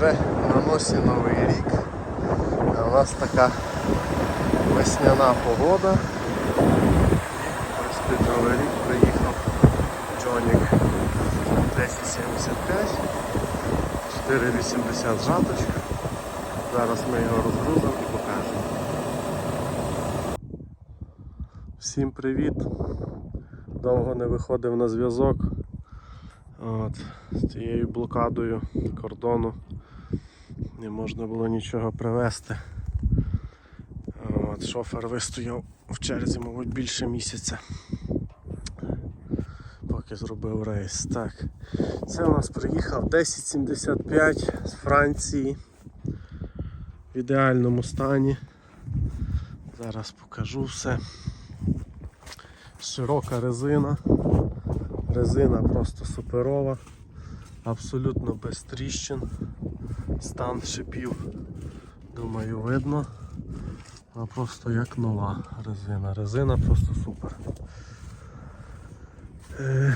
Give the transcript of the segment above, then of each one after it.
Вже на носі новий рік. У нас така весняна погода. Під новий рік приїхав Джонік 1075, 480 жаточка. Зараз ми його розгрузимо і покажемо. Всім привіт! Довго не виходив на зв'язок. От, з цією блокадою кордону не можна було нічого привезти. От, шофер вистояв в черзі, мабуть, більше місяця. Поки зробив рейс. Так. Це у нас приїхав 1075 з Франції в ідеальному стані. Зараз покажу все. Широка резина. Резина просто суперова, абсолютно без тріщин. Стан шипів, думаю, видно. А просто як нова резина. Резина просто супер. Е,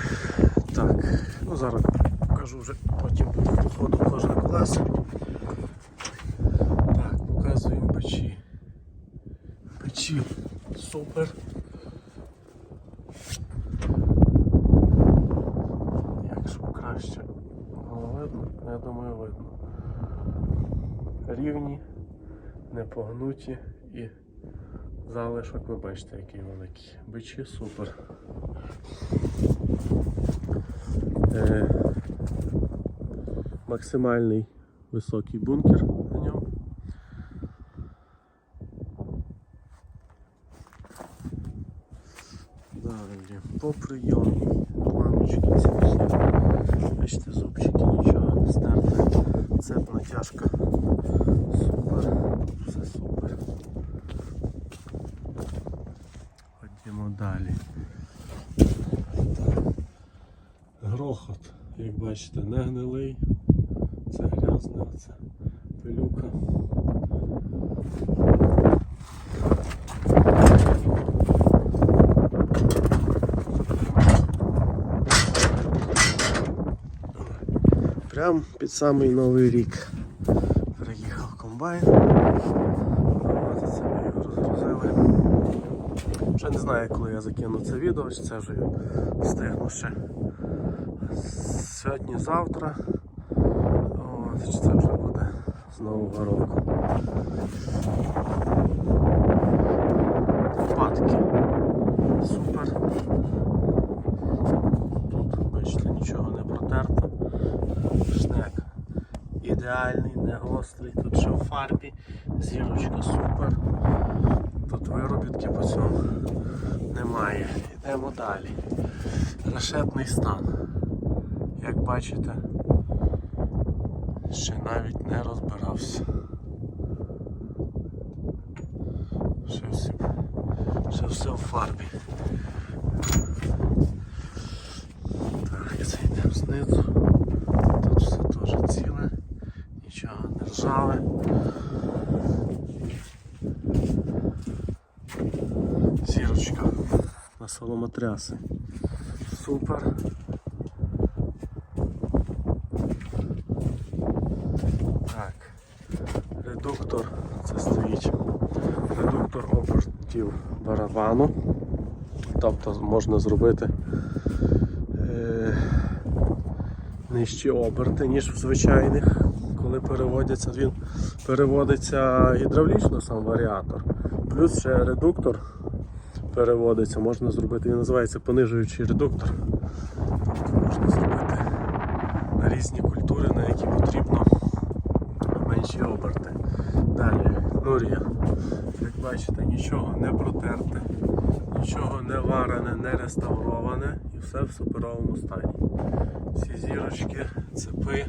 так, ну зараз покажу вже потім по ходу кожне колесо. Так, показуємо печі. Печі супер. Якщо краще було видно, я думаю видно. Рівні, не погнуті і залишок ви бачите, який великий. Бичі супер. Е, максимальний високий бункер на ньому. Далі по прийомній планочки всі. Бачите, зубчики нічого не стерти. Цеп натяжка. Супер. Все супер. Ходімо далі. Грохот, як бачите, не гнилий. Це грязне, це пилюка. Прям під самий новий рік приїхав комбайн. Розгрузили. Вже не знаю, коли я закину це відео, чи це вже встигну ще сьогодні-завтра. Чи це вже буде з нового року. Лопатки. Супер. Тут, бачите, нічого не протерто. Шнек ідеальний, не тут ще в фарбі, зірочка супер. Тут виробітки по цьому немає. Йдемо далі. Решетний стан. Як бачите, ще навіть не розбирався. Ще все, ще все в фарбі. Так, це йдемо знизу. Тут все теж ціле, нічого не ржаве. Зірочка на соломотряси. Супер. Так. Редуктор це стоїть. Редуктор обертів барабану. Тобто можна зробити е, нижчі оберти, ніж в звичайних. Коли переводяться, він переводиться гідравлічно сам варіатор. Плюс ще редуктор переводиться, можна зробити, він називається понижуючий редуктор. Можна зробити на різні культури, на які потрібно менші оберти. Далі, нур'я. Як бачите, нічого не протерте, нічого не варене, не реставроване і все в суперовому стані. Всі зірочки, цепи.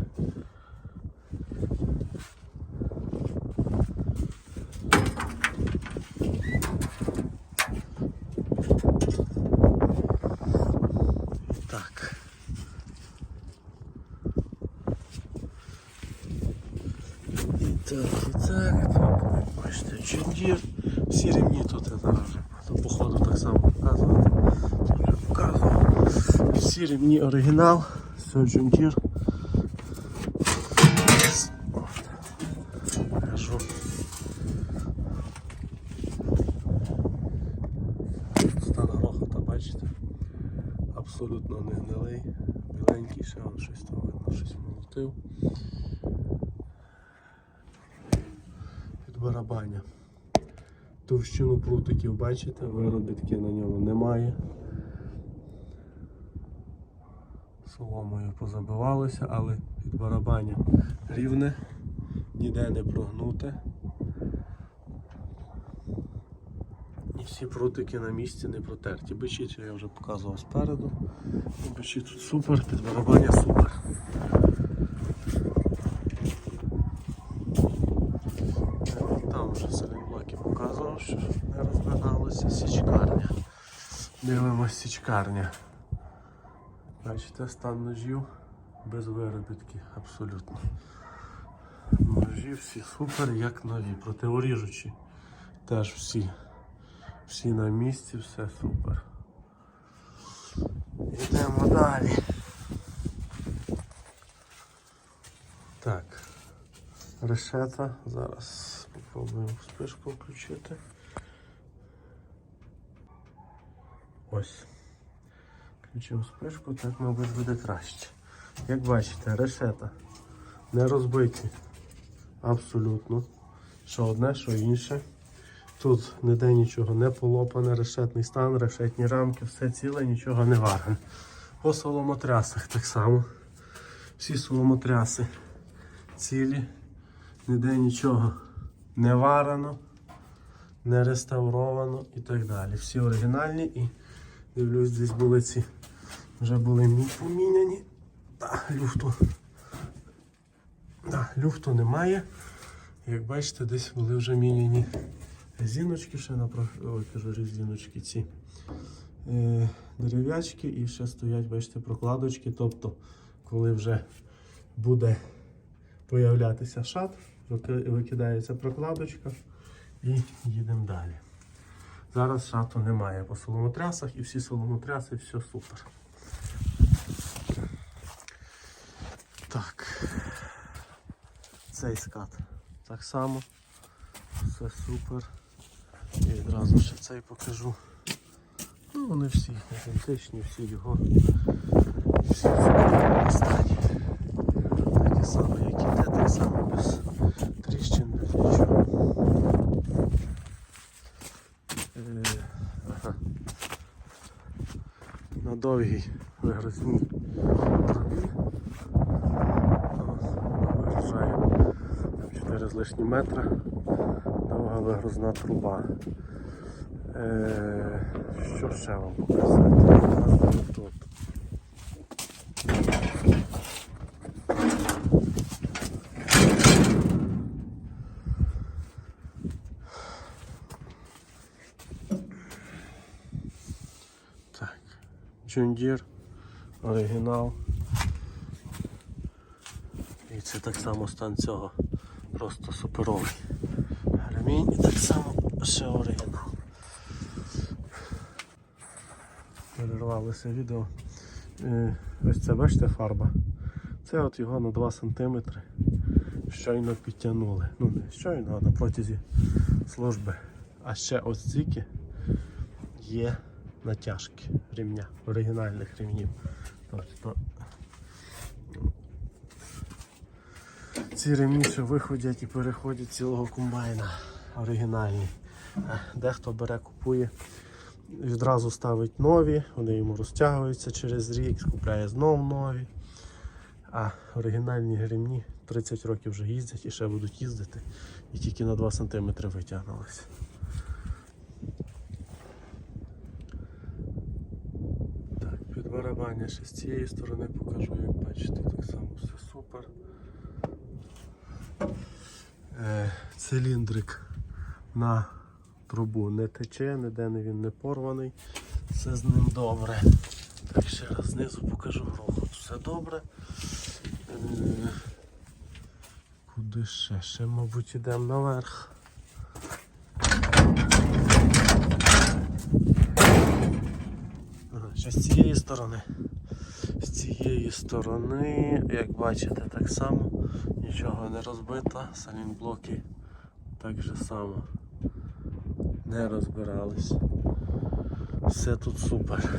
Так. І так, і так, так, бачите, чендір. Всі рівні тут я зараз вже по ходу так само показувати. Показував. Всі рівні оригінал, все джундір. покажу. Стан бачите? Абсолютно не гнилий, біленький, ще он щось там видно, щось молотив. Під барабаня. Товщину прутиків бачите, виробітки на ньому немає. Соломою позабивалося, але під барабаня рівне, ніде не прогнуте. І всі прутики на місці не протерті. Бичі я вже показував спереду. Бичі тут супер, під барабаня супер. Е, Там вже селенблоки показував, що не розгляналося січкарня. Дивимось січкарня. Бачите, стан ножів без виробітки, абсолютно. Ножі всі супер, як нові, противоріжучі. Теж всі. Всі на місці, все супер. Йдемо далі. Так. Решета. Зараз спробуємо спишку включити. Ось. Включимо спишку, так, мабуть, буде краще. Як бачите, решета не розбиті. Абсолютно. Що одне, що інше. Тут ніде нічого не полопане, решетний стан, решетні рамки, все ціле, нічого не варене. По соломотрясах так само. Всі соломотряси цілі, ніде нічого не варено, не реставровано і так далі. Всі оригінальні і дивлюсь, десь були ці вже були мі- поміняні. Та, люфту. Да, люфту немає. Як бачите, десь були вже міняні резиночки, ще на Ой, кажу, резиночки ці. Е, дерев'ячки і ще стоять, бачите, прокладочки. Тобто, коли вже буде появлятися шат, викидається прокладочка і їдемо далі. Зараз шату немає по соломотрясах і всі соломотряси, все супер. Так. Цей скат так само. Все супер. І відразу ще цей покажу. Ну, вони всі ідентичні, всі його всі стані. Таке саме, як і те, так само без тріщин, без нічого. Е, ага. На довгій вигрозній трубі. Виїжджає 4 з лишнім метра. Довга вигрузна труба. Е, що ще вам показати? Джундір, оригінал. І це так само стан цього. Просто суперовий. Ремінь і так само ще оригінал. Перервалося відео. Ось це бачите фарба. Це от його на 2 см щойно підтягнули. Ну не щойно, а на протязі служби. А ще ось стільки є натяжки ремня, оригінальних ремнів. Тобто ці ремні, що виходять і переходять цілого комбайна оригінальні. Дехто бере, купує, відразу ставить нові, вони йому розтягуються через рік, купляє знов нові. А оригінальні ремні 30 років вже їздять і ще будуть їздити. І тільки на 2 см витягнулися. Так, під барабання ще з цієї сторони покажу, як бачите, так само все супер. Е, циліндрик на трубу не тече, ніде він не порваний. Все з ним добре. Так, ще раз знизу покажу грохот. Все добре. Е, куди ще? Ще, мабуть, йдемо наверх. Ще з цієї сторони. Цієї сторони, як бачите, так само нічого не розбито, салінблоки так же само. Не розбирались. Все тут супер.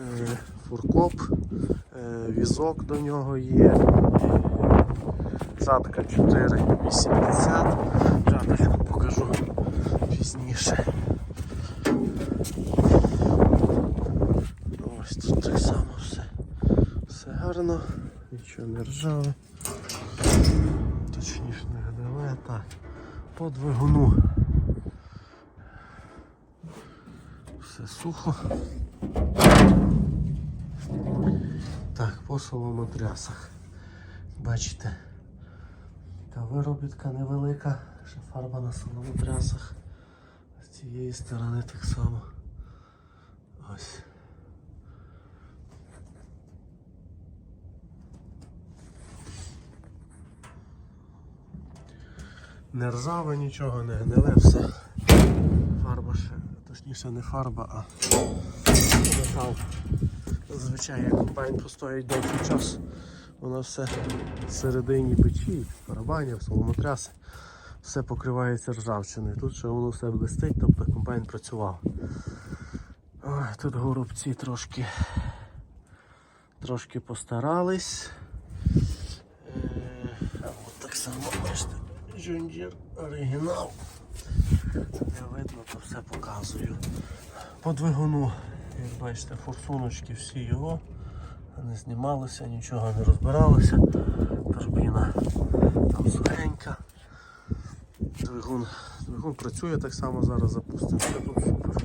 Е, Фуркоп, е, візок до нього є. Задка 4,80. Жадочку покажу пізніше. Так само все. Все гарно, нічого не ржаве. Точніше не гниле. Так. По двигуну. Все сухо. Так, по соломотрясах. Бачите, така виробітка невелика, ще фарба на соломотрясах. З цієї сторони так само. Ось. Не ржаве нічого, не гниле, все. Фарба ще, точніше не фарба, а метал. Зазвичай як комбайн постоїть довгий час, воно все всередині печі, барабанів, соломотряси, все покривається ржавчиною. Тут ще воно все блистить, тобто комбайн працював. Ой, тут горобці трошки, трошки постарались. Е, от так само бачите, Джундір оригінал. Не видно, то все показую. По двигуну, як бачите, форсуночки всі його. Не знімалися, нічого не розбиралося. Турбіна там сухенька. Двигун, двигун працює так само, зараз запустимо. Все тут супер.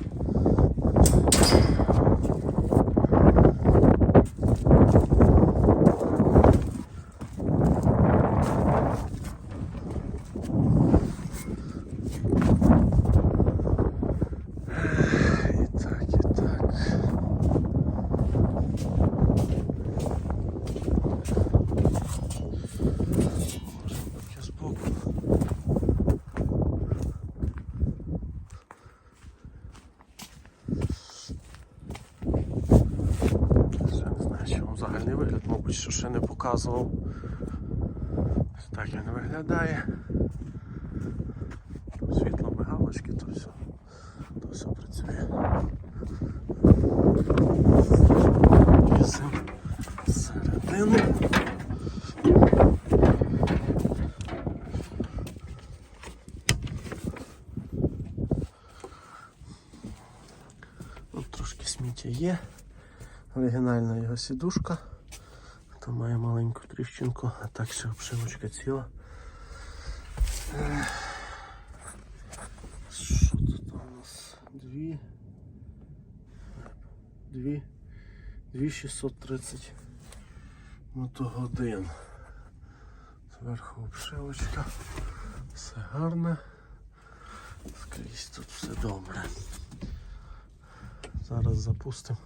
І так, і так. Може, поки збоку. Ще не знаю, чи вам загальний вигляд, мабуть, що ще не показував. Ось так він виглядає. Світло мигалочки, то все, то все працює. Вісим середину. Трошки сміття є. Оригінальна його сідушка. То має маленьку тріщинку, а так все обшивочка ціла. Що тут у нас? Дві. Дві. Дві 630 мотогодин. Зверху обшивочка. Все гарне. Скрізь тут все добре. Зараз запустимо.